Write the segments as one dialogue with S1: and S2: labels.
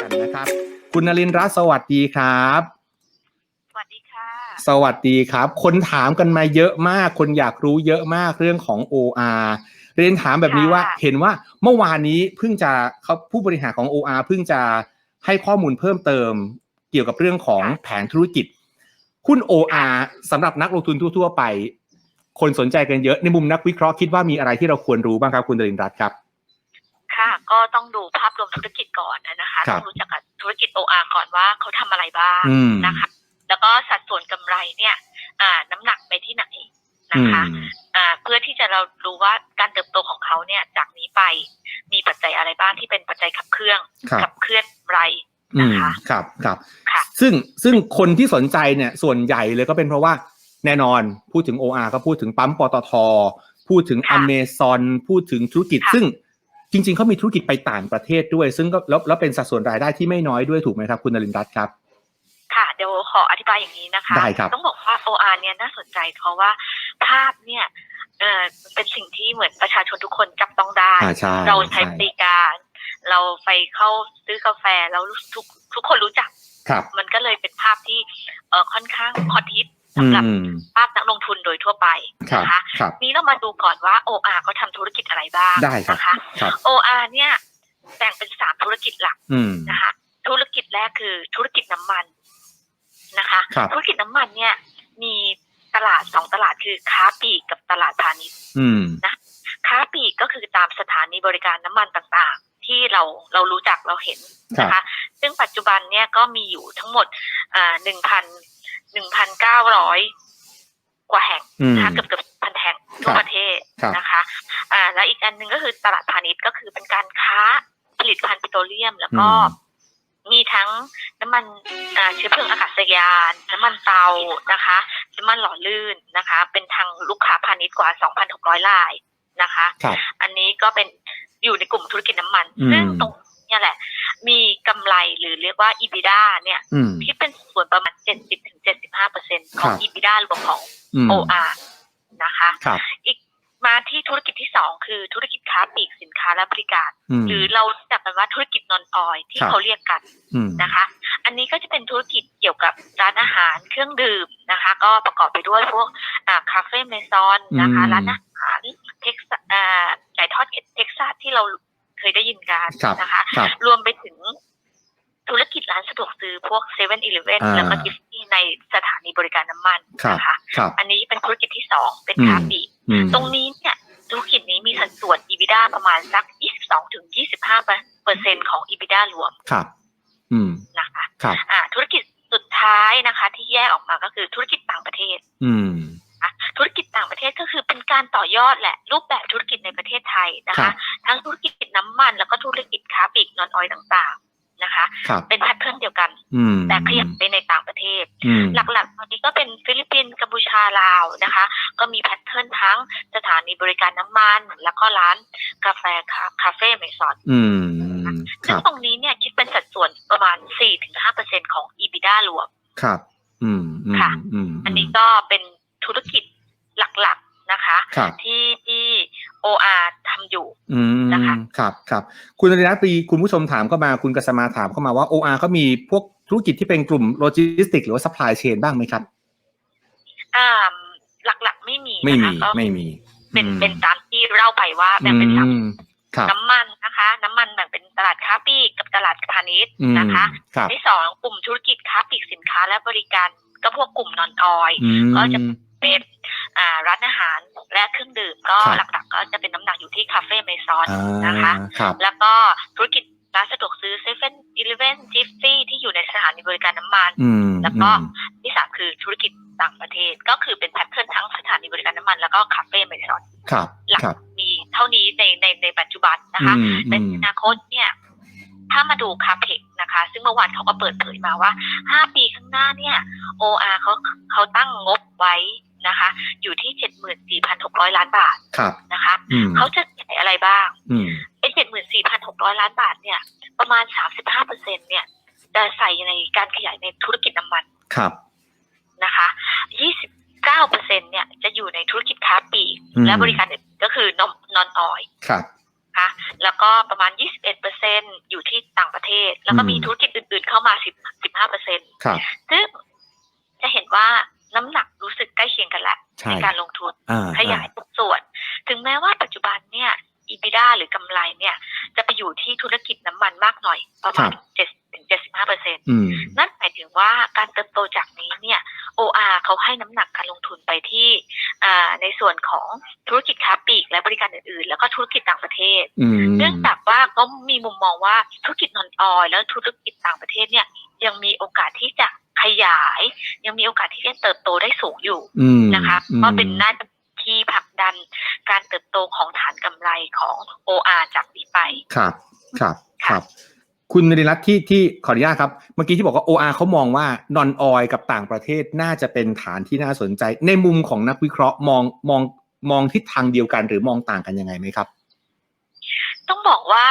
S1: กันนะครับ คุณนรินทร์รัตน์สวัสดีครับ
S2: สวัสดีค่ะ
S1: สวัสดีครับ คนถามกันมาเยอะมาก คนอยากรู้เยอะมากเรื่องของ OR เรียนถามแบบนี้
S2: ค่ะ
S1: ว่าเห็นว่าเมื่อวานนี้เพิ่งจะเขาผู้บริหารของ OR เพิ่งจะให้ข้อมูลเพิ่มเติม เกี่ยวกับเรื่องของแผนธุรกิจ หุ้น OR สำหรับนักลงทุนทั่ว ๆ ไป คนสนใจกันเยอะในมุมนักวิเคราะห์คิดว่ามีอะไรที่เราควรรู้บ้างครับคุณนรินทร์รัตน์ครับ
S2: ค่ะ ก็ต้องดูภาพรวมธุรกิจก่อนนะคะ
S1: ครั
S2: ต้
S1: บ
S2: องรู้จักกับธุรกิจ OR ก่อนว่าเขาทำอะไรบ้าง
S1: อืม
S2: นะคะ แล้วก็สัดส่วนกำไรเนี่ย อ่าน้ำหนักไปที่ไหนนะ
S1: อืม
S2: คะอ่าเพื่อที่จะเรารู้ว่าการเติบโตของเขาเนี่ยจากนี้ไปมีปัจจัยอะไรบ้างที่เป็นปัจจัยขับเคลื่อน
S1: ครับ
S2: ขับเคลื่อนไร
S1: อื
S2: นะ
S1: ม
S2: คะ
S1: ครับครับ
S2: ค่ะ
S1: ซึ่งซึ่งคนที่สนใจเนี่ยส่วนใหญ่เลยก็เป็นเพราะว่าแน่นอนพูดถึง OR ก็พูดถึงปั๊มปตท พูดถึง
S2: ค่ะ
S1: อเมซอนพูดถึงธุรกิจ
S2: ค่ะ
S1: ซึ่งจริง ๆเขามีธุรกิจไปต่างประเทศด้วย ซึ่งก็แล้วแล้วเป็นสัดส่วนรายได้ที่ไม่น้อยด้วยถูกไหมครับคุณนรินทร์รัตน์ครับ
S2: ค่ะเดี๋ยวขออธิบายอย่างนี้นะคะ
S1: ได้ครับ
S2: ต้องบอกว่า OR เนี่ยน่าสนใจเพราะว่าภาพเนี่ยเอ่อเป็นสิ่งที่เหมือนประชาชนทุกคนจับต้องได้
S1: อ่าใช่
S2: เราใช้
S1: ใช่
S2: บริการ เราไปเข้าซื้อกาแฟแล้วทุกทุกคนรู้จัก
S1: ครับ
S2: มันก็เลยเป็นภาพที่เออค่อนข้างฮอตฮิต
S1: อื
S2: สำหรับ
S1: ม
S2: ภาพนักลงทุนโดยทั่วไป
S1: ครับ
S2: นะคะ
S1: ครับ
S2: นี้เรามาดูก่อนว่า OR เขาทำธุรกิจอะไรบ้าง
S1: ได้ครับ
S2: นะคะ
S1: ครับ
S2: OR เนี่ยแบ่งเป็นสามธุรกิจหลัก
S1: อืม
S2: นะคะ ธุรกิจแรกคือธุรกิจน้ำมันนะคะ
S1: ครับ
S2: ธุรกิจน้ำมันเนี่ยมีตลาดสองตลาดคือค้าปลีกกับตลาดพาณิชย์
S1: อืม
S2: ค้าปลีกก็คือตามสถานีบริการน้ำมันต่างๆ ที่เราเรารู้จักเราเห็น
S1: ครับ
S2: นะคะ ซึ่งปัจจุบันเนี่ยก็มีอยู่ทั้งหมดอ่าหนึ่งพันหนึ่งพันเก้าร้อยกว่าแห่ง
S1: อืม
S2: นะคะเกือบเกือบพันแห่งทั่ว
S1: ครับ
S2: ประเทศ
S1: ครับ
S2: นะคะอ่าและอีกอันหนึ่งก็คือตลาดพาณิชย์ก็คือเป็นการค้าผลิตภัณฑ์ปิโตรเลียม แล้วก็
S1: อืม
S2: มีทั้งน้ำมันอ่าเชื้อเพลิงอากาศยาน น้ำมันเตานะคะ น้ำมันหล่อลื่นนะคะ เป็นทางลูกค้าพาณิชย์กว่า 2,600รายนะคะ
S1: ครับ
S2: อันนี้ก็เป็น อยู่ในกลุ่มธุรกิจน้ำมัน
S1: อืม
S2: ซึ่งตรงเนี้แหละ มีกำไรหรือเรียกว่า EBITDA เนี่ย
S1: อืม
S2: ที่เป็นส่วนประมาณ 70-75%ของ
S1: ครับ
S2: EBITDA รวมของ
S1: อืม
S2: OR นะคะ
S1: ครับ
S2: อีกมาที่ธุรกิจที่สองคือธุรกิจค้าปลีกสินค้าและบริการ
S1: อืม
S2: หรือเราจับกันว่าธุรกิจนอนออยที่
S1: ครับ
S2: เขาเรียกกัน
S1: อืม
S2: นะคะ อันนี้ก็จะเป็นธุรกิจเกี่ยวกับร้านอาหารเครื่องดื่มนะคะ ก็ประกอบไปด้วยพวกอ่าคาเฟ่เมซอนนะคะ
S1: อืม
S2: ร้านอาหารเท็กซัสอ่าไก่ทอดเท็กซัสที่เราเคยได้ยินกัน
S1: ครับ
S2: นะคะ
S1: ครับ
S2: รวมไปถึงธุรกิจร้านสะดวกซื้อพวกเซเว่นอีเลฟเว่น
S1: อ่า
S2: แล้วก็กิฟตี้ในสถานีบริการน้ำมัน
S1: ครับ
S2: นะคะ
S1: ครับ
S2: อันนี้เป็นธุรกิจที่สองเป็น
S1: อืม
S2: ค้าปลีก
S1: อืม
S2: ตรงนี้เนี่ยธุรกิจนี้มีสัดส่วน EBITDA ประมาณสัก 22ถึง25เปอร์เซ็นต์ของ EBITDA รวม
S1: ครับ อืม
S2: นะคะ
S1: ครับ
S2: อ่า ธุรกิจสุดท้ายนะคะ ที่แยกออกมาก็คือธุรกิจต่างประเทศ
S1: อืม
S2: นะธุรกิจต่างประเทศก็คือเป็นการต่อยอดแหละรูป มัน แล้วก็ธุรกิจค้าปลีกนอนออยต่างๆนะคะ
S1: ครับ
S2: เป็นแพทเทิร์นเดียวกัน
S1: อืม
S2: แต่ขยับไปในต่างประเทศ
S1: อืม
S2: หลักๆ ตอนนี้ก็เป็นฟิลิปปินส์กัมพูชาลาวนะคะ ก็มีแพทเทิร์นทั้งสถานีบริการน้ำมัน แล้วก็ร้านกาแฟคาคาเฟ่เมซอน
S1: อืมค
S2: ซึ่ง
S1: รับ
S2: ตรงนี้เนี่ยคิดเป็นสัดส่วนประมาณ 4-5%ของ EBITDA รวม
S1: ครับ อืมอืม
S2: ค่ะ
S1: อืม
S2: อันนี้ก็เป็นธุรกิจห ลักๆนะคะ
S1: ครับ
S2: ที่ที่ OR ทำอยู่
S1: อืม
S2: นะคะ
S1: ครับครับคุณนริรัตน์ปีคุณผู้ชมถามเข้ามาคุณกัสมาถามเข้ามาว่า OR เขามีพวกธุรกิจที่เป็นกลุ่มโลจิสติก หรือว่า supply chain บ้างไหมครับ
S2: อ่าหลักๆไม่มี
S1: ไม่
S2: นะ
S1: มี
S2: คะก็
S1: ไม่มี
S2: เป็น
S1: อืม
S2: เป็นตามที่เล่าไปว่าแบ่งเป็นสาม
S1: อืมครับ
S2: น้ำมันนะคะ น้ำมันแบ่งเป็นตลาดค้าปลีกกับตลาดพาณิชย์
S1: อืม
S2: นะคะ
S1: ครับ
S2: ที่สองกลุ่มธุรกิจค้าปลีกสินค้าและบริการ ก็พวกกลุ่มนอนออย
S1: อืม
S2: ก็จะเป็นอ่าร้านอาหารและเครื่องดื่มก็
S1: ครับ
S2: หลักๆ ก็จะเป็นน้ำหนักอยู่ที่คาเฟ่เมซอน
S1: อ่า
S2: นะคะ
S1: ครับ
S2: แล้วก็ธุรกิจร้านสะดวกซื้อเซเว่นอีเลฟเว่นจิฟฟี่ที่อยู่ในสถานีบริการน้ำมัน
S1: อืม
S2: แล้วก็
S1: อืม
S2: ที่สามคือธุรกิจต่างประเทศ ก็คือเป็นแพทเทิร์นทั้งสถานีบริการน้ำมัน แล้วก็คาเฟ่เมซอน
S1: ครับ
S2: หลัก
S1: ครับ
S2: มีเท่านี้ในในในปัจจุบันนะคะ
S1: อืม
S2: ใน
S1: อืม
S2: อนาคตเนี่ย ถ้ามาดูคาเพก นะคะ ซึ่งเมื่อวานเขาก็เปิดเผยมาว่า 5 ปีข้างหน้าเนี่ย OR เขาเขาตั้งงบไว้นะคะ อยู่ที่ 74,600 ล้านบาท
S1: ครับ
S2: นะคะ
S1: อืม
S2: เขาจะขายอะไรบ้าง
S1: อืม
S2: ไอ้74,600 ล้านบาทเนี่ย ประมาณ 35เปอร์เซ็นเนี่ย จะใส่ในการขยายในธุรกิจน้ำมัน
S1: ครับ
S2: นะคะ10%เนี่ยจะอยู่ในธุรกิจค้าปลีก
S1: อืม
S2: และบริการอื่นก็คือนมนอนออย
S1: ครับ
S2: นะคะ แล้วก็ประมาณ 21%อยู่ที่ต่างประเทศ แล้วก็
S1: อืม
S2: มีธุรกิจอื่น ๆ เข้ามา 10 15%
S1: ครับ
S2: ซึ่งจะเห็นว่าน้ำหนักรู้สึกใกล้เคียงกันแหละ
S1: ใช่
S2: ในการลงทุน
S1: อ่า
S2: ขยายทุกส่วน ถึงแม้ว่าปัจจุบันเนี่ย EBITDA หรือกำไรเนี่ย จะไปอยู่ที่ธุรกิจน้ำมันมากหน่อย ประมาณ7ถึง75เปอร์เซ็น
S1: อืม
S2: นั่นหมายถึงว่าการเติบโตจากนี้เนี่ย OR เขาให้น้ำหนักการลงทุนไปที่อ่าในส่วนของธุรกิจ มีมุมมองว่าธุรกิจนอนออยแล้วธุรกิจต่างประเทศเนี่ย ยังมีโอกาสที่จะขยาย ยังมีโอกาสที่จะเติบโตได้สูงอยู่
S1: อืม
S2: นะคะ
S1: อืม
S2: เพราะเป็นน่าจะที่ผลักดันการเติบโตของฐานกำไรของ OR จากนี้ไป
S1: ครับ ครับค
S2: ค่ะ
S1: รับ คุณนริรัตน์ที่ที่ขออนุญาตครับ เมื่อกี้ที่บอกว่า OR เขามองว่านอนออยกับต่างประเทศน่าจะเป็นฐานที่น่าสนใจ ในมุมของนักวิเคราะห์มองมองมองทิศทางเดียวกันหรือมองต่างกันยังไงไหมครับ
S2: ต้องบอกว่า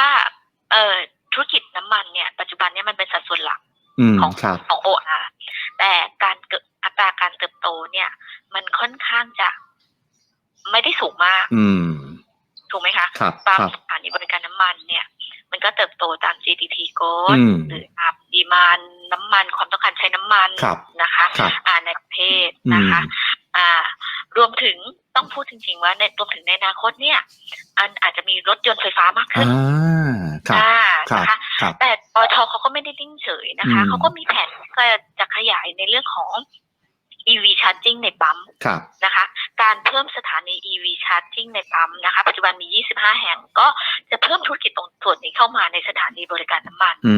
S2: เอ่อธุรกิจน้ำมันเนี่ยปัจจุบันเนี่ยมันเป็นสัดส่วนหลัก
S1: อืม
S2: ของ
S1: ครับ
S2: ของ OR แต่การเกิดอัตราการเติบโตเนี่ย มันค่อนข้างจะไม่ได้สูงมาก
S1: อืม
S2: ถูกไหมคะ
S1: ครับ
S2: ตาม
S1: ครับ
S2: สถานีบริการน้ำมันเนี่ย มันก็เติบโตตาม GDP growth
S1: อืม
S2: หรือตามดีมานน้ำมันความต้องการใช้น้ำมัน
S1: ครับ
S2: นะคะ
S1: ครับ
S2: อ่าในประเทศนะคะ
S1: อืม
S2: อ่ารวมถึง ต้องพูดจริง ๆ ว่าในรวมถึงในอนาคตเนี่ย อันอาจจะมีรถยนต์ไฟฟ้ามากขึ้น
S1: อ่าครับ
S2: อ่า
S1: ครับ
S2: นะคะ
S1: ครับ
S2: แต่ปตทเขาก็ไม่ได้นิ่งเฉยนะคะ
S1: อืม
S2: เขาก็มีแผนที่จะขยายในเรื่องของ EV charging ในปั๊ม
S1: ครับ
S2: นะคะ การเพิ่มสถานี EV charging ในปั๊มนะคะ ปัจจุบันมี 25 แห่งก็จะเพิ่มธุรกิจตรงส่วนนี้เข้ามาในสถานีบริการน้ำมัน
S1: อื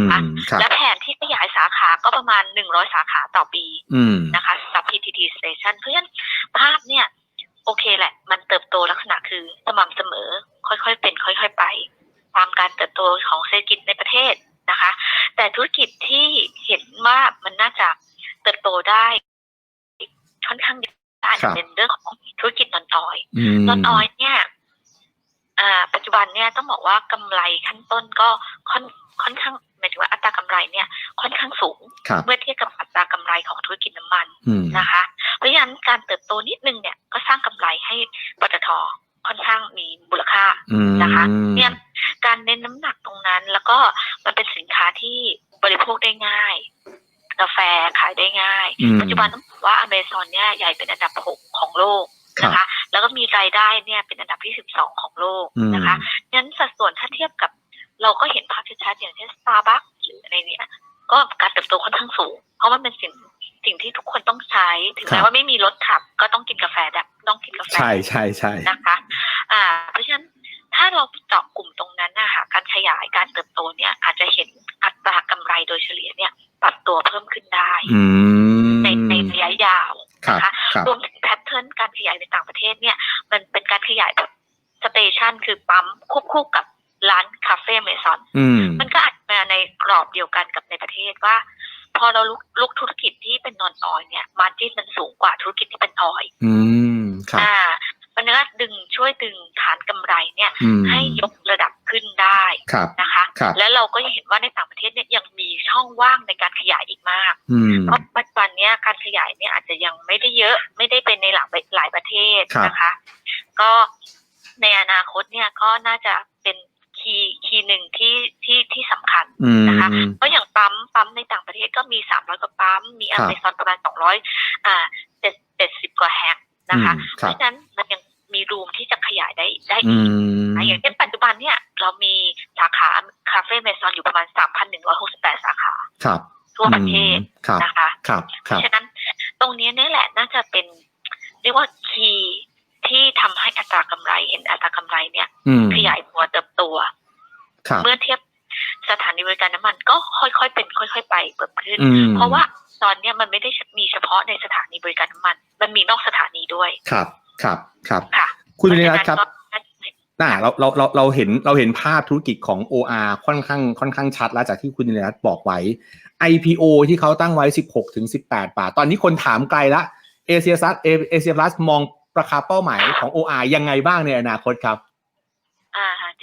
S1: ม
S2: ค่ะ
S1: ครับ
S2: และแผนที่ขยายสาขาก็ประมาณ 100 สาขาต่อปี
S1: อืม
S2: นะคะสำหรับ PTT Station เพราะฉะนั้นภาพเนี่ย โอเคแหละ มันเติบโตลักษณะคือสม่ำเสมอ ค่อยๆเป็น ค่อย ๆ ไปตามการเติบโตของเศรษฐกิจในประเทศนะคะ แต่ธุรกิจที่เห็นว่ามันน่าจะเติบโตได้ค่อนข้างได้
S1: ครับ
S2: เป็นเรื่องของธุรกิจนอนออย
S1: อืม
S2: นอนออยเนี่ยอ่าปัจจุบันเนี่ยต้องบอกว่ากำไรขั้นต้นก็ค่อนค่อนข้างหมายถึงว่าอัตรากำไรเนี่ยค่อนข้างสูง
S1: ครับ
S2: เมื่อเทียบกับอัตรากำไรของธุรกิจน้ำมัน
S1: อืม
S2: นะคะ เพราะฉะนั้นการเติบโตนิดนึงเนี่ยก็สร้างกำไรให้ปตทค่อนข้างมีมูลค่า
S1: อืม
S2: นะคะเนี่ยการเน้นน้ำหนักตรงนั้น แล้วก็มันเป็นสินค้าที่บริโภคได้ง่าย กาแฟขายได้ง่าย
S1: อืม
S2: ปัจจุบันต้องบอกว่าอเมซอนเนี่ยใหญ่เป็นอันดับหกของโลก
S1: ครับ
S2: นะคะแล้วก็มีรายได้เนี่ยเป็นอันดับที่สิบสองของโลก
S1: อืม
S2: นะคะงั้นสัดส่วนถ้าเทียบกับเราก็เห็นภาพชัดๆอย่างเช่น Starbucks หรืออะไรเนี่ย ก็การเติบโตค่อนข้างสูง เพราะมันเป็นสิ่ง สิ่งที่ทุกคนต้องใช้ ถึง
S1: ครั
S2: แม้
S1: บ
S2: ว่าไม่มีรถขับ ก็ต้องกินกาแฟแบบต้องกินกาแฟ
S1: ใช่ใช่ใช่
S2: นะคะ อ่า เพราะฉะนั้นถ้าเราเจาะกลุ่มตรงนั้นนะคะการขยายการเติบโตเนี่ย อาจจะเห็นอัตรากำไรโดยเฉลี่ยเนี่ยปรับตัวเพิ่มขึ้นได้
S1: อืม
S2: ในในระยะยาว
S1: ครับ
S2: นะคะ
S1: ครับ
S2: รวมถึงแพทเทิร์นการขยายในต่างประเทศเนี่ย มันเป็นการขยายแบบสเตชันคือปั๊มควบคู่กับร้านคาเฟ่เมซอน
S1: อืม
S2: มันก็อาจมาในกรอบเดียวกันกับในประเทศว่า พอเราลุกลุกธุรกิจ ที่เป็นนอนออยเนี่ยมาจิ้นมันสูงกว่าธุรกิจที่เป็นออย
S1: อืมครับ
S2: อ่ามันก็ดึงช่วยดึงฐานกำไรเนี่ย
S1: อืม
S2: ให้ยกระดับขึ้นได้
S1: ครับ
S2: นะคะ
S1: ครับ
S2: แล้วเราก็ยังเห็นว่าในต่างประเทศเนี่ยยังมีช่องว่างในการขยายอีกมาก
S1: อืม
S2: เพราะปัจจุบันเนี้ยการขยายเนี่ยอาจจะยังไม่ได้เยอะไม่ได้เป็นในหลายหลายประเทศ
S1: ครับ
S2: นะคะ ก็ในอนาคตเนี่ยก็น่าจะเป็น คีย์คีย์หนึ่งที่ที่ที่สำคัญ
S1: อืม
S2: นะคะเพราะอย่างปั๊มปั๊มในต่างประเทศก็มีสามร้อยกว่าปั๊ม มี
S1: ครั
S2: อบเมซอนประมาณสองร้อยอ่าเจ็ดเจ็ดสิบกว่าแห่งนะคะ
S1: อืม
S2: เพ
S1: ครับ
S2: ราะฉะนั้นมันยังมีรูมที่จะขยายได้ได้
S1: อื
S2: อีก
S1: ม
S2: นะอย่างเช่นปัจจุบันเนี่ยเรามีสาขาคาเฟ่เมซอนอยู่ประมาณสามพันหนึ่งร้อยหกสิบแปดสาขา
S1: ครับ
S2: ทั่วประเทศ
S1: อืมครับ
S2: นะคะ
S1: ครับ ค
S2: เพ
S1: รับ
S2: ราะฉะนั้นตรงนี้เนี่ยแหละน่าจะเป็นเรียกว่าคีย์ที่ทำให้อัตรากำไรเห็นอัตรากำไรเนี่ย
S1: อืม
S2: ขยายตัวเติบโต
S1: ครับ
S2: เมื่อเทียบสถานีบริการน้ำมันก็ค่อยๆเป็น ค่อย ๆ ไปเปิดขึ้น
S1: อืม
S2: เพราะว่าตอนเนี้ยมันไม่ได้มีเฉพาะในสถานีบริการน้ำมัน มันมีนอกสถานีด้วย
S1: ครับ ครับ ครับ
S2: ค่ะ
S1: คุณวิริรัตน์ครับ
S2: เพาะฉะนั้นก็
S1: น่าเราเราเราเราเห็นเราเห็นภาพธุรกิจของ OR ค่อนข้างค่อนข้างชัดแล้วจากที่คุณนิรัตน์บอกไว้ IPO ที่เขาตั้งไว้ 16ถึง18 บาท ตอนนี้คนถามไกลละเอเชียซัสเอเชียพลัสมองราคาเป้าหมายของ OR ยังไงบ้างในอนาคตครับ
S2: อ่า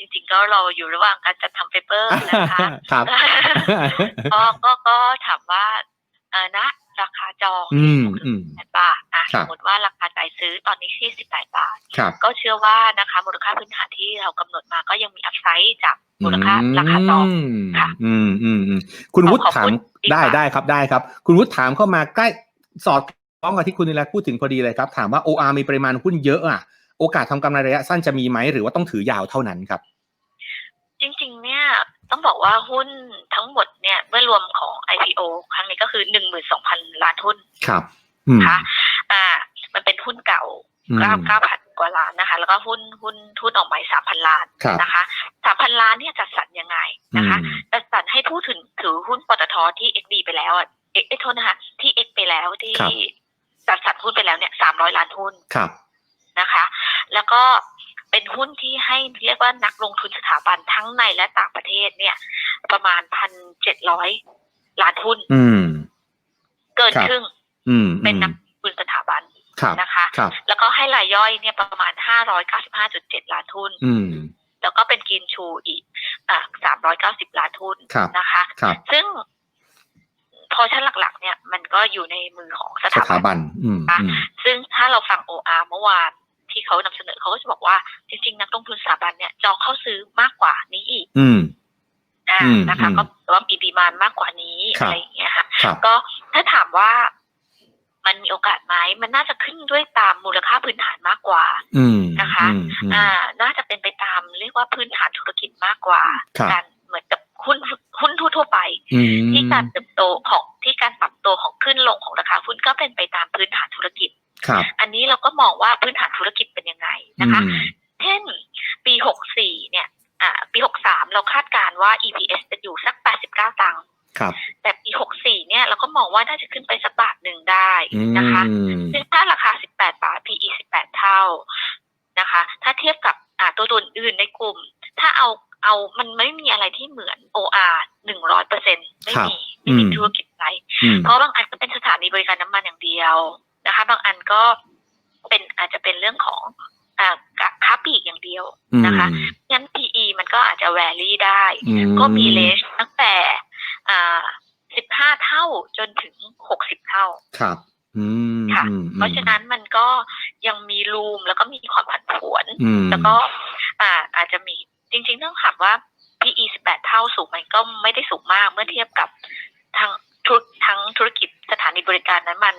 S2: จริง ๆ ก็เราอยู่ระหว่างการจัดทำเปเปอร์นะคะ
S1: ครับ
S2: ก็ก็ก็ถามว่าเออนะราคาจอง
S1: อืมอืม
S2: แปดบาทอะ
S1: ครั
S2: ส
S1: บ
S2: มมติว่าราคาจ่ายซื้อตอนนี้ที่18บาท
S1: ครับ
S2: ก็เชื่อว่านะคะ มูลค่าพื้นฐานที่เรากำหนดมาก็ยังมีอัพไซด์จากมูลค่าราคาจอง ค่ะ
S1: อืมอืมอืมคุณวุฒิ
S2: ขอบ
S1: ถาม
S2: คุณดีกว่า
S1: ได้ได้ครับได้ครับ คุณวุฒิถามเข้ามาใกล้สอดคล้องกับที่คุณนิรัตน์พูดถึงพอดีเลยครับ ถามว่า OR มีปริมาณหุ้นเยอะอะ โอกาสทำกำไรระยะสั้นจะมีไหมหรือว่าต้องถือยาวเท่านั้นครับ
S2: จริงๆ เนี่ยต้องบอกว่าหุ้นทั้งหมดเนี่ยเมื่อรวมของ IPO ครั้งนี้ก็คือ12,000ล้านหุ้น
S1: ครับอืม
S2: นะคะอ่า มันเป็นหุ้นเก่า
S1: อืม
S2: เก้าเก้าพันกว่าล้านนะคะ แล้วก็หุ้นหุ้นหุ้นออกใหม่สามพันล้าน
S1: ครับ
S2: นะคะสามพันล้านเนี่ยจัดสรรยังไงนะคะ
S1: อืม
S2: จัดสรรให้ผู้ถือถือหุ้นปตทที่ XD ไปแล้วอะเอ๊ะเอ๊ะโทษนะคะ ที่ X ไปแล้วที่
S1: ครับ
S2: จัดสรรหุ้นไปแล้วเนี่ยสามร้อยล้านหุ้น
S1: ครับ
S2: นะคะ แล้วก็เป็นหุ้นที่ให้เรียกว่านักลงทุนสถาบันทั้งในและต่างประเทศเนี่ย ประมาณพันเจ็ดร้อยล้านหุ้น
S1: อืม
S2: เกิน
S1: ครับ
S2: ครึ่ง
S1: อืม
S2: เป็น
S1: อืม
S2: นักลงทุนสถาบัน
S1: ครับ
S2: นะคะ
S1: ครับ
S2: แล้วก็ให้รายย่อยเนี่ยประมาณห้าร้อยเก้าสิบห้าจุดเจ็ดล้านหุ้น
S1: อืม
S2: แล้วก็เป็นกินชูอีกอ่าสามร้อยเก้าสิบล้านหุ้น
S1: ครับ
S2: นะคะ
S1: ครับ
S2: ซึ่งพอชั้นหลัก ๆ เนี่ยมันก็อยู่ในมือของส
S1: ส
S2: ถา
S1: ถา
S2: บัน
S1: บันอืมอืม
S2: ซึ่งถ้าเราฟัง OR เมื่อวานที่ เขานำเสนอเขาก็จะบอกว่าจริง ๆ นักลงทุนสถาบันเนี่ยจองเข้าซื้อมากกว่านี้อีก
S1: อืม
S2: อ่า
S1: อืม
S2: นะคะ
S1: อืม
S2: ก็แปลว่ามีดีมานมากกว่านี้
S1: ครับ
S2: อะไรอย่างเงี้ยค่ะ
S1: ครับ
S2: ก็ถ้าถามว่ามันมีโอกาสไหมมันน่าจะขึ้นด้วยตามมูลค่าพื้นฐานมากกว่า
S1: อืม
S2: นะคะ
S1: อืมอืม
S2: อ่า น่าจะเป็นไปตามเรียกว่าพื้นฐานธุรกิจมากกว่า
S1: ครับ
S2: การเหมือนกับหุ้นหุ้นทั่วๆไป
S1: อืม
S2: ที่การเติบโตของที่การปรับตัวของขึ้นลงของราคาหุ้นก็เป็นไปตามพื้นฐานธุรกิจ
S1: ครับ
S2: อันนี้เราก็มองว่าพื้นฐานธุรกิจเป็นยังไงนะคะ
S1: อืม
S2: เช่นปี 64 เนี่ยอ่าปี 63 เราคาดการณ์ว่า EPS จะอยู่สัก 89 ตังค์
S1: ครับ
S2: แต่ปี 64 เนี่ยเราก็มองว่าน่าจะขึ้นไปสักบาทหนึ่งได้
S1: อืม
S2: นะคะซึ่งถ้าราคา 18 บาท PE 18 เท่านะคะ ถ้าเทียบกับอ่าตัวอื่นในกลุ่ม ถ้าเอาเอามันไม่มีอะไรที่เหมือน ก็เป็นอาจจะเป็นเรื่องของอ่าค้าปลีกอย่างเดียวนะคะงั้น PE มันก็อาจจะแวรี่ได้
S1: อื
S2: ก็มีเลชตั้งแต่อ่า15เท่าจนถึง60เท่า
S1: ครับอืม
S2: ค่ะ
S1: อืม
S2: เพราะฉะนั้นมันก็ยังมีรูมแล้วก็มีความผันผวน
S1: อืม
S2: แล้วก็อ่าอาจจะมีจริงๆต้องถามว่า PE 18 เท่าสูงไหมก็ไม่ได้สูงมากเมื่อเทียบกับทั้งธุรทั้งธุรกิจสถานีบริการน้ำมัน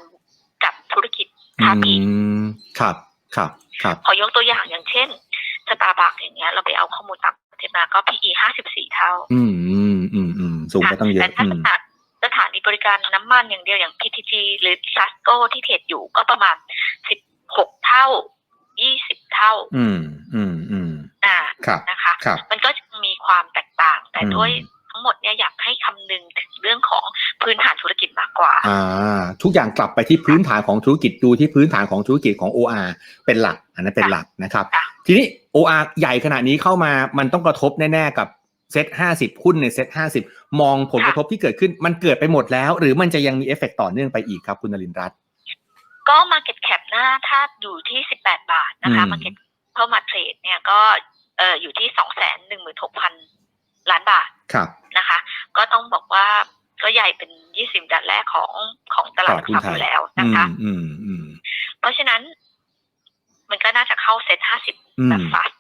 S2: กับธุรกิจ ค้าปลีก
S1: อืมครับครับครับ
S2: ขอยกตัวอย่างอย่างเช่นสตาร์บัคอย่างเงี้ย เราไปเอาข้อมูลต่างประเทศมาก็ PE 54เท่า
S1: อืมอืมอืมอืมสูงก็ต้องเย
S2: แต่
S1: อะ
S2: ถ้า
S1: อื
S2: ส
S1: ม
S2: ถานสถานีบริการน้ำมันอย่างเดียวอย่าง PTT หรือ s a s c o ที่เทรดอยู่ก็ประมาณ16เท่า20เท่า
S1: อืมอืมอืม
S2: อ่า
S1: ครับ
S2: นะคะ
S1: ครับ
S2: มันก็จะมีความแตกต่างแต่
S1: อืม
S2: ด้วยทั้ง หมดเนี่ยอยากให้คำนึงถึงเรื่องของพื้นฐานธุรกิจมากกว่า
S1: อ่า ทุกอย่างกลับไปที่พื้นฐานของธุรกิจดูที่พื้นฐานของธุรกิจของ OR เป็นหลัก อันนั้นเป็นหลักนะครับ
S2: ค่ะ
S1: ทีนี้ OR ใหญ่ขนาดนี้เข้ามามันต้องกระทบแน่ๆกับเซ็ตห้าสิบหุ้นในเซ็ตห้าสิบมองผลกระทบที่เกิดขึ้นมันเกิดไปหมดแล้ว หรือมันจะยังมีเอฟเฟกต่อเนื่องไปอีกครับคุณนรินทร์รัตน์
S2: ก็ Market Cap หน้าถ้าอยู่ที่ 18 บาทนะคะ
S1: อืม
S2: Market เข้ามาเทรดเนี่ยก็เอ่ออยู่ที่ 216,000 ล้านบาท
S1: ครับ
S2: นะคะ ก็ต้องบอกว่าก็ใหญ่เป็น20ดันแรกของของตลาดหลักทรัพย์อยู่แล้ว
S1: อื
S2: นะ
S1: ม
S2: คะ
S1: อืมอืม
S2: เพราะฉะนั้น มันก็น่าจะเข้าเซ็ต
S1: อื
S2: 50
S1: ม
S2: แบบฟาส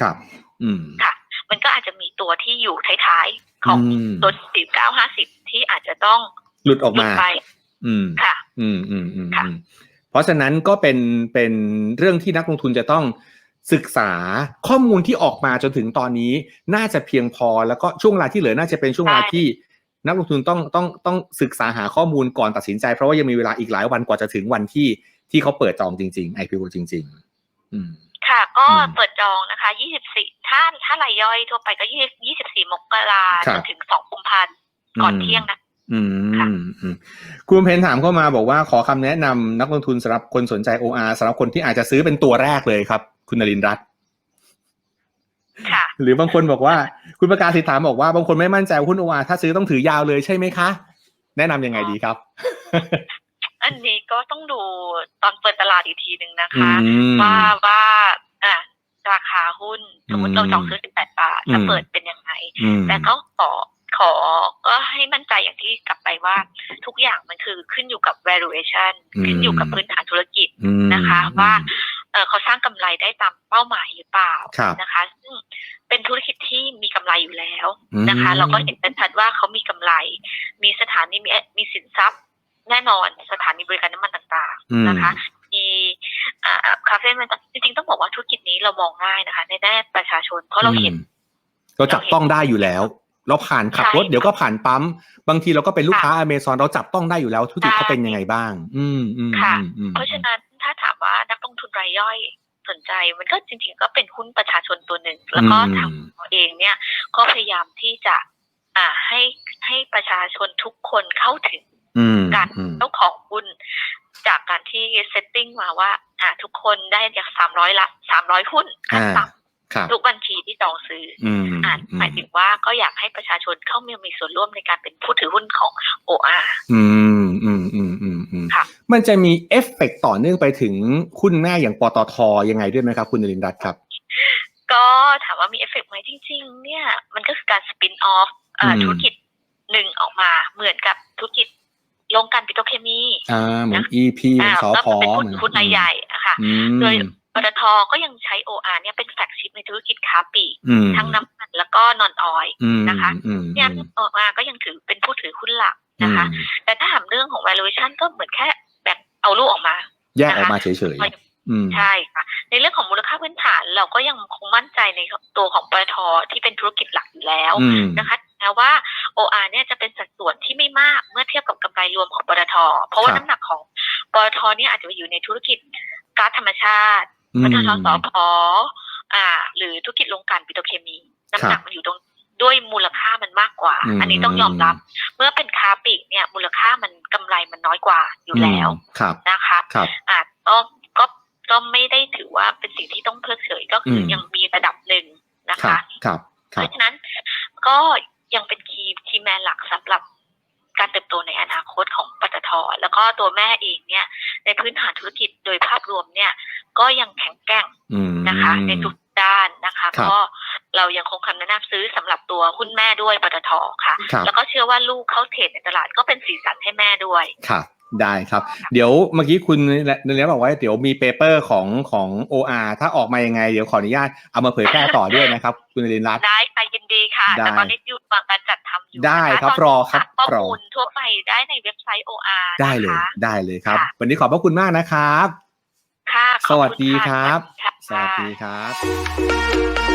S1: ครับ อืม
S2: ค่ะ มันก็อาจจะมีตัวที่อยู่ท้ายๆ ของ
S1: อืม
S2: ตัว4950ที่อาจจะต้อง
S1: หลุดออก
S2: หลุด
S1: มา
S2: ไป
S1: อืม
S2: ค่ะ
S1: อืมอืมอืม
S2: ค่ะ
S1: อืมเพราะฉะนั้นก็เป็นเป็นเรื่องที่นักลงทุนจะต้อง ศึกษาข้อมูลที่ออกมาจนถึงตอนนี้น่าจะเพียงพอแล้วก็ช่วงเวลาที่เหลือน่าจะเป็นช่วงเวลาที่นักลงทุนต้องต้องต้องศึกษาหาข้อมูลก่อนตัดสินใจ เพราะว่ายังมีเวลาอีกหลายวันกว่าจะถึงวันที่ที่เขาเปิดจองจริง ๆ IPO จริง ๆ อืม
S2: ค่ะก็
S1: อืม
S2: เปิดจองนะคะ 24 ถ้าถ้ารายย่อยทั่วไปก็20 24มกรา
S1: ครั
S2: จ
S1: บ
S2: นถึง 2 กุมภาพันธ์ก่อน
S1: อืม
S2: เที่ยงนะ
S1: อื
S2: ค่ะ
S1: มอืมคุณเพนถามเข้ามาบอกว่าขอคำแนะนำนักลงทุนสำหรับคนสนใจ OR สำหรับคนที่อาจจะซื้อเป็นตัวแรกเลยครับ คุณนรินทร์รัตน์
S2: ค่ะ
S1: หรือบางคนบอกว่า คุณประกาศสิทธามบอกว่าบางคนไม่มั่นใจว่าหุ้น OR ถ้าซื้อต้องถือยาวเลยใช่ไหมคะ แนะนำยังไงดีครับ
S2: อันนี้ก็ต้องดูตอนเปิดตลาดอีกทีหนึ่งนะ
S1: อื
S2: คะ
S1: ม
S2: ว่าว่าอะราคาหุ้น สมมติ
S1: อืม
S2: เราจองซื้อ18บาทแล้ว
S1: อืม
S2: เปิดเป็นยังไง
S1: อืม
S2: แต่ก็ขอขอก็ให้มั่นใจอย่างที่กลับไปว่า ทุกอย่างมันคือขึ้นอยู่กับ valuation
S1: อืม
S2: ขึ้นอยู่กับพื้นฐานธุรกิจ
S1: อืม
S2: นะคะ ว่า เอ่อเขาสร้างกำไรได้ตามเป้าหมายหรือเปล่า
S1: ครับ
S2: นะคะ ซึ่งเป็นธุรกิจที่มีกำไรอยู่แล้ว
S1: อืม
S2: นะคะ เราก็เห็นชัดๆว่าเขามีกำไร มีสถานีมีมีสินทรัพย์ แน่นอนสถานีบริการน้ำมันต่าง
S1: อืม
S2: ๆนะคะมีอ่าคาเฟ่มันจริงๆต้องบอกว่าธุรกิจนี้เรามองง่ายนะคะ ในแน่ประชาชนเพราะเราเห็น
S1: อืมเราจับต้องได้อยู่แล้ว เราผ่านขับรถ
S2: ใช่
S1: เดี๋ยวก็ผ่านปั๊ม บางทีเราก็เป็นลูก
S2: ค่ะ
S1: ค้าอเมซอนเราจับต้องได้อยู่แล้วธุรกิจ
S2: ใช่
S1: เขาเป็นยังไงบ้าง อืมอืม
S2: ค่ะ
S1: อืมอืม
S2: เพราะฉะนั้น ถ้าถามว่านักลงทุนรายย่อยสนใจ มันก็จริง ๆ ก็เป็นหุ้นประชาชนตัวหนึ่ง แล้วก็ทางเราเองเนี่ย ก็พยายามที่จะ อ่าให้ให้ประชาชนทุกคนเข้าถึง
S1: อืม
S2: การ
S1: อืม
S2: เจ้าของหุ้นจากการที่เซตติ้งมาว่า อ่า ทุกคนได้จากสามร้อยละสามร้อยหุ้นขั้น
S1: อ่า
S2: ต่
S1: ครับำ
S2: ทุกบัญชีที่จองซื้อ
S1: อืม
S2: อ่าหมายถึงว่าก็อยากให้ประชาชนเข้ามามีส่วนร่วมในการเป็นผู้ถือหุ้นของ OR
S1: อืมอืมอืมอืมอืม
S2: ค่ะ
S1: มันจะมีเอฟเฟกต์ต่อเนื่องไปถึงหุ้นแม่อย่างปตทยังไงด้วยไหมครับ คุณนรินทร์รัตน์ครับ
S2: ก็ถามว่ามีเอฟเฟกต์ไหมจริง ๆ เนี่ย มันก็คือการสปินออฟ
S1: อืม
S2: ธุรกิจหนึ่งออกมาเหมือนกับธุรกิจโรงกลั่นปิโตรเคมี
S1: อ่าเหมือน EP เหมือ
S2: อ่าน
S1: สอ
S2: ก็
S1: พอ
S2: เป็น
S1: เห
S2: หุ้น
S1: มือน
S2: หุ้นรายใหญ่อะค่ะ
S1: อืม
S2: โดย ปตทก็ยังใช้ OR เนี่ยเป็นแฟลกชิพในธุรกิจค้าปลีก
S1: อืม
S2: ทั้งน้ำมันแล้วก็นอนออย
S1: อืม
S2: นะคะ
S1: อืม
S2: เนี่ย OR ก็ยังถือเป็นผู้ถือหุ้นหลักนะคะ
S1: อืม
S2: แต่ถ้าถามเรื่องของ valuation ก็เหมือนแค่แบบเอาลูกออกมา
S1: แยกออกมาเฉยๆอืม
S2: ใช่ค่ะ ในเรื่องของมูลค่าพื้นฐานเราก็ยังคงมั่นใจในตัวของปตทที่เป็นธุรกิจหลักอยู่แล้ว
S1: อืม
S2: นะคะแม้ว่า OR เนี่ยจะเป็นสัดส่วนที่ไม่มากเมื่อเทียบกับกำไรรวมของปตท เพราะว่า
S1: ครับ
S2: น้ำหนักของปตทเนี่ยอาจจะไปอยู่ในธุรกิจก๊าซธรรมชาติ
S1: อื
S2: ป
S1: ม
S2: ตทสพอ่า หรือธุรกิจโรงกลั่นปิโตรเคมี น้ำหนักมันอยู่ตรงด้วยมูลค่ามันมากกว่า
S1: อืม
S2: อันนี้ต้องยอมรับ เมื่อเป็นค้าปลีกเนี่ย มูลค่ามันกำไรมันน้อยกว่าอยู่แล้ว
S1: ครับ
S2: นะคะ
S1: ครับ
S2: อาจก็ก็ก็ไม่ได้ถือว่าเป็นสิ่งที่ต้องเพิกเฉยก็คืออ
S1: ม
S2: ยังมีระดับหนึ่งนะ
S1: ครั
S2: คะ
S1: บครับค
S2: เพ
S1: รับ
S2: ราะฉะนั้นก็ยังเป็นคีย์คีย์แมนหลักสำหรับการเติบโตในอนาคตของปต ทแล้วก็ตัวแม่เองเนี่ย ในพื้นฐานธุรกิจโดยภาพรวมเนี่ย ก็ยังแข็งแกร่ง
S1: อืม
S2: นะคะ ในทุกด้านนะคะ
S1: ครับ
S2: ก็เรายังคงคำแนะนำซื้อสำหรับตัวหุ้นแม่ด้วยปตทค่ะ
S1: ครับ
S2: แล้วก็เชื่อว่าลูกเข้าเทรดในตลาดก็เป็นสีสันให้แม่ด้วย
S1: ครับได้ครับ เดี๋ยวเมื่อกี้คุณเนเรียบอกว่าเดี๋ยวมีเปเปอร์ของของ OR ถ้าออกมายังไง เดี๋ยวขออนุญาตเอามาเผยแพร่ต่อด้วยนะครับ คุณนรินทร์รัตน์
S2: ได้ค่ะยินดีค่ะ
S1: ได้
S2: แต่ตอนนี้อยู่ระหว่างการจัดทำ อยู่
S1: ได้
S2: นะะ
S1: ครับ
S2: ตนนี้
S1: รอครับ
S2: หาข้อ
S1: รอ
S2: มูลทั่วไปได้ในเว็บไซต์ OR
S1: ได้เลย
S2: นะคะ
S1: ได้เลยครับ
S2: ค่ะ
S1: วันนี้ขอบพระคุณมากนะครับ
S2: ค่ะขอบ
S1: สวัส
S2: คุณ
S1: ดีะครับ
S2: ค่ะ
S1: สวัสดีครับ